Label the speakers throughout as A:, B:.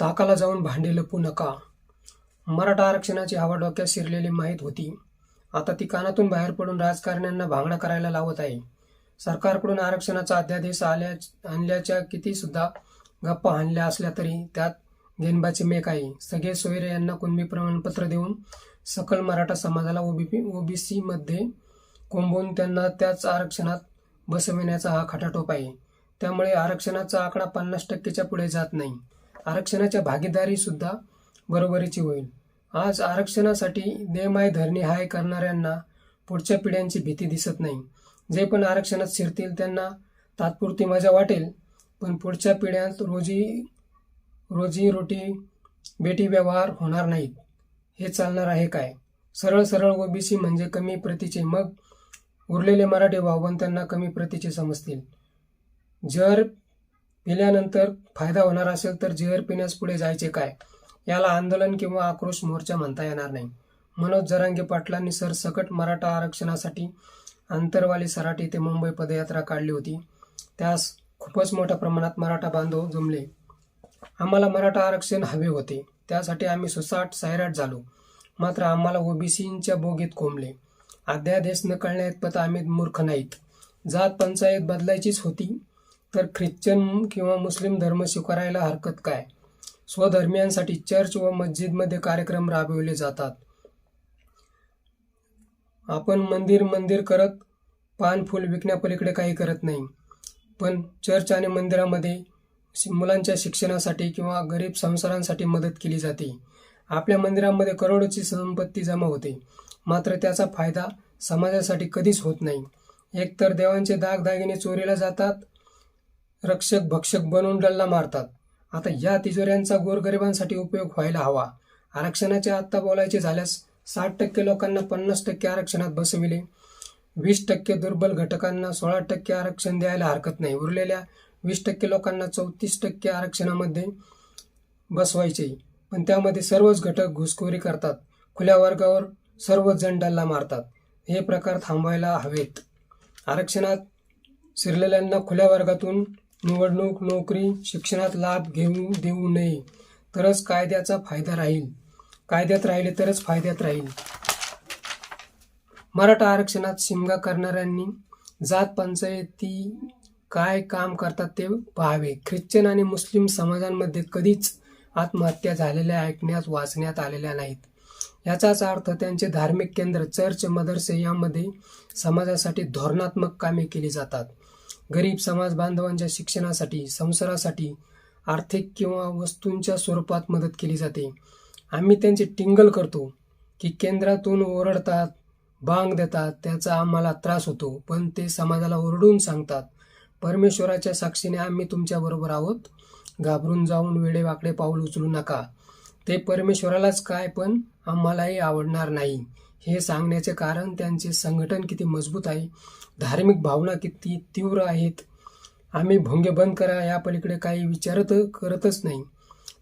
A: ताकाला जाऊन भांडे लपू नका. मराठा आरक्षणाची हवा डोक्यात शिरलेली माहीत होती. आता ती कानातून बाहेर पडून राजकारण्यांना भांगडा करायला लावत आहे. सरकारकडून आरक्षणाचा अध्यादेश आल्या आणल्याच्या किती सुद्धा गप्पा आणल्या असल्या तरी त्यात गेनबाचे मेक आहे. सगळे सोयरे यांना कुणबी प्रमाणपत्र देऊन सकल मराठा समाजाला ओबीपी ओबीसी मध्ये कोंबून त्यांना त्याच आरक्षणात बसविण्याचा हा खटाटोप आहे. त्यामुळे आरक्षणाचा आकडा पन्नास टक्केच्या पुढे जात नाही. आरक्षणाच्या भागीदारी सुद्धा बरोबरीची होईल. आज आरक्षणासाठी देमाय धरणी हाय करणाऱ्यांना पुढच्या पिढ्यांची भीती दिसत नाही. जे पण आरक्षणात शिरतील त्यांना तात्पुरती मजा वाटेल पण पुढच्या पिढ्यांत रोजी रोजी रोटी बेटी व्यवहार होणार नाहीत. हे चालणार आहे काय? सरळ सरळ ओबीसी म्हणजे कमी प्रतीचे मग उरलेले मराठी भावबंधांना कमी प्रतीचे समजतील. जर पिल्यानंतर फायदा होणार असेल तर जहर पिण्यास पुढे जायचे काय? याला आंदोलन किंवा आक्रोश मोर्चा म्हणता येणार नाही. मनोज जरांगे पाटलांनी सरसकट मराठा आरक्षणासाठी आंतरवाली सराटी ते मुंबई पदयात्रा काढली होती. त्यास खूपच मोठ्या प्रमाणात मराठा बांधव जमले. आम्हाला मराठा आरक्षण हवे होते. त्यासाठी आम्ही सुसाट सायराट झालो. मात्र आम्हाला ओबीसींच्या बोगीत कोंबले. अध्यादेश न कळण्यात आम्ही मूर्ख नाहीत. जात पंचायत बदलायचीच होती. तर ख्रिश्चन किंवा मुस्लिम धर्म स्वीकारायला हरकत काय? स्वधर्मियांसाठी चर्च व मस्जिदमध्ये कार्यक्रम राबविले जातात. आपण मंदिर मंदिर करत पान फुल विकण्यापलीकडे काही करत नाही. पण चर्च आणि मंदिरामध्ये मुलांच्या शिक्षणासाठी किंवा गरीब संसारांसाठी मदत केली जाते. आपल्या मंदिरामध्ये करोडोची संपत्ती जमा होते. मात्र त्याचा फायदा समाजासाठी कधीच होत नाही. एकतर देवांचे दागदागिने चोरीला जातात रक्षक भक्षक बनवून डल्ला मारतात. आता या तिजोऱ्यांचा गोरगरिबांसाठी उपयोग व्हायला हवा. आरक्षणाचे आत्ता बोलायचे झाल्यास साठ टक्के लोकांना पन्नास टक्के आरक्षणात बसविले. वीस टक्के दुर्बल घटकांना सोळा टक्के आरक्षण द्यायला हरकत नाही. उरलेल्या वीस टक्के लोकांना चौतीस टक्के आरक्षणामध्ये बसवायचे. पण त्यामध्ये सर्वच घटक घुसखोरी करतात. खुल्या वर्गावर सर्वच जण डल्ला मारतात. हे प्रकार थांबवायला हवेत. आरक्षणात शिरलेल्यांना खुल्या वर्गातून निवडणूक नोकरी शिक्षणात लाभ घेऊ देऊ नये. तरच कायद्याचा फायदा राहील. कायद्यात राहिले तरच फायद्यात राहील. मराठा आरक्षणात शिमगा करणाऱ्यांनी जात पंचायती काय काम करतात ते पाहावे. ख्रिश्चन आणि मुस्लिम समाजांमध्ये कधीच आत्महत्या झालेल्या ऐकण्यात वाचण्यात आलेल्या नाहीत. याचाच अर्थ त्यांचे धार्मिक केंद्र चर्च मदरसे यामध्ये समाजासाठी धोरणात्मक कामे केली जातात. गरीब समाज बांधवांच्या शिक्षणासाठी संसारासाठी आर्थिक किंवा वस्तूंच्या स्वरूपात मदत केली जाते. आम्ही त्यांचे टिंगल करतो की केंद्रातून ओरडतात बांग देतात त्याचा आम्हाला त्रास होतो पण ते समाजाला ओरडून सांगतात. परमेश्वराच्या साक्षीने आम्ही तुमच्याबरोबर आहोत. घाबरून जाऊन वेडेवाकडे पाऊल उचलू नका. ते परमेश्वरालाच काय पण आम्हालाही आवडणार नाही. हे सांगण्याचे कारण त्यांचे संघटन किती मजबूत आहे धार्मिक भावना किती तीव्र आहेत आम्ही भोंगे बंद करा या पलीकडे काही विचारत करतच नाही.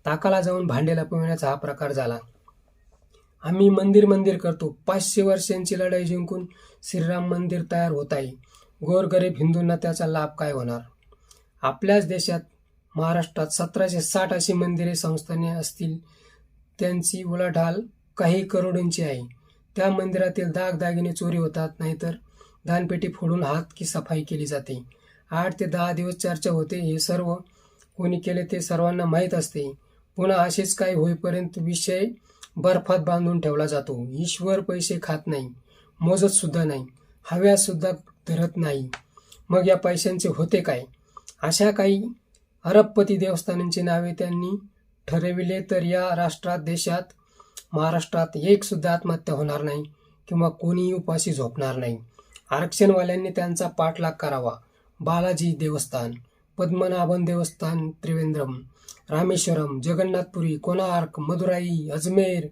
A: ताकाला जाऊन भांडे लपविण्याचा हा प्रकार झाला. आम्ही मंदिर मंदिर करतो. पाचशे वर्षांची लढाई जिंकून श्रीराम मंदिर तयार होत आहे. गोरगरीब हिंदूंना त्याचा लाभ काय होणार? आपल्याच देशात महाराष्ट्रात सतराशे साठ अशी मंदिरे संस्थाने असतील त्यांची उलाढाल काही करोडींची आहे. त्या मंदिरातील दागदागिने चोरी होतात नाहीतर दानपेटी फोडून हात की सफाई केली जाते. आठ ते दहा दिवस चर्चा होते हे सर्व कोणी केले ते सर्वांना माहीत असते. पुन्हा असेच काही होईपर्यंत विषय बर्फात बांधून ठेवला जातो. ईश्वर पैसे खात नाही मोजत सुद्धा नाही हव्यास सुद्धा धरत नाही. मग या पैशांचे होते काय? अशा काही अरबपती देवस्थानांची नावे त्यांनी ठरविले तर या राष्ट्रात देशात महाराष्ट्रात एक सुद्धा आत्महत्या होणार नाही किंवा कोणीही उपाशी झोपणार नाही. आरक्षणवाल्यांनी त्यांचा पाठलाग करावा. बालाजी देवस्थान पद्मनाभन देवस्थान त्रिवेंद्रम रामेश्वरम जगन्नाथपुरी कोणार्क मदुराई अजमेर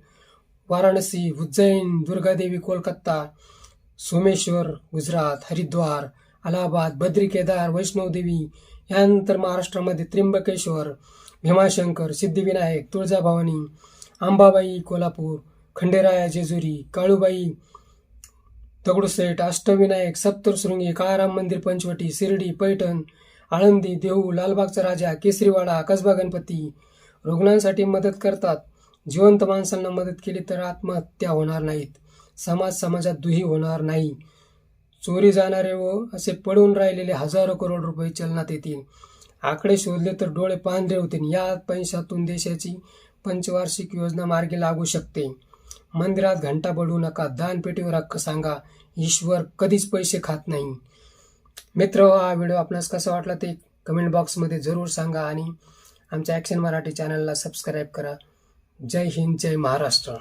A: वाराणसी उज्जैन दुर्गादेवी कोलकाता सोमेश्वर गुजरात हरिद्वार अलाहाबाद बद्री केदार वैष्णवदेवी यानंतर महाराष्ट्रामध्ये त्र्यंबकेश्वर भीमाशंकर सिद्धिविनायक तुळजाभवानी आंबाबाई कोल्हापूर खंडेराया जेजुरी काळूबाई दगडूशेठ अष्टविनायक सप्तशृंगी काळाराम मंदिर पंचवटी शिर्डी पैठण आळंदी देहू लालबागचा राजा केसरीवाडा कसबा गणपती. रुग्णांसाठी मदत करतात. जिवंत माणसांना मदत केली तर आत्महत्या होणार नाहीत. समाज समाजात दुही होणार नाही. चोरी जाणारे व असे पडून राहिलेले हजारो करोड रुपये चलनात येतील. आकडे शोधले तर डोळे पांढरे होतील. या पैशातून देशाची पंचवार्षिक योजना मार्गी लागू शकते. मंदिरात घंटा बडू नका दानपेटीवर हक्क सांगा. ईश्वर कधीच पैसे खात नाही. मित्र हा व्हिडिओ आपणास कसा वाटला ते कमेंट बॉक्समध्ये जरूर सांगा आणि आमच्या ॲक्शन मराठी चॅनलला सबस्क्राईब करा. जय हिंद जय महाराष्ट्र.